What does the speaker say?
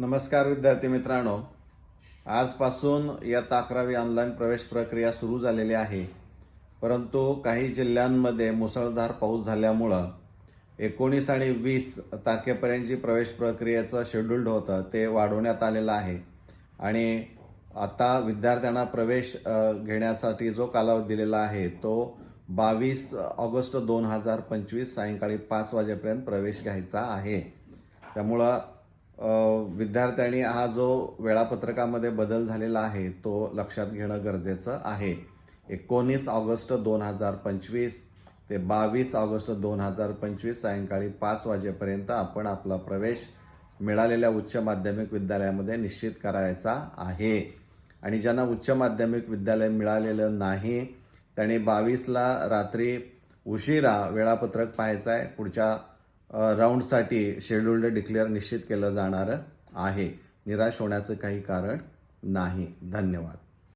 नमस्कार विद्यार्थी मित्रांनो. आजपासून इयत्ता अकरावी ऑनलाईन प्रवेश प्रक्रिया सुरू झालेली आहे. परंतु काही जिल्ह्यांमध्ये मुसळधार पाऊस झाल्यामुळं एकोणीस आणि वीस तारखेपर्यंत जी प्रवेश प्रक्रियेचं शेड्युल्ड होतं ते वाढवण्यात आलेलं आहे. आणि आता विद्यार्थ्यांना प्रवेश घेण्यासाठी जो कालावधी दिलेला आहे तो बावीस ऑगस्ट दोन हजार पंचवीस सायंकाळी पाच वाजेपर्यंत प्रवेश घ्यायचा आहे. त्यामुळं विद्यार्थ्यांनी हा जो वेळापत्रकामध्ये बदल झालेला आहे तो लक्षात घेणं गरजेचं आहे. एकोणीस ऑगस्ट दोन हजार पंचवीस ते बावीस ऑगस्ट दोन हजार पंचवीस सायंकाळी पाच वाजेपर्यंत आपण आपला प्रवेश मिळालेल्या उच्च माध्यमिक विद्यालयामध्ये निश्चित करायचा आहे. आणि ज्यांना उच्च माध्यमिक विद्यालय मिळालेलं नाही त्यांनी बावीसला रात्री उशिरा वेळापत्रक पाहायचं आहे. पुढच्या राऊंडसाठी शेड्युल्ड डिक्लेअर निश्चित केलं जाणार आहे. निराश होण्याचं काही कारण नाही. धन्यवाद.